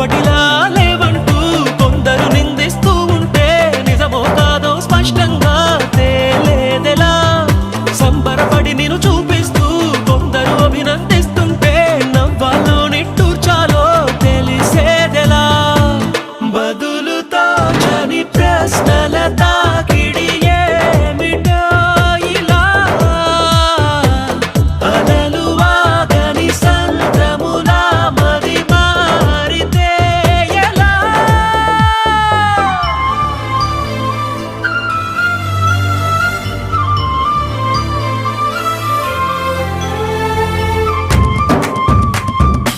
பட்டிலா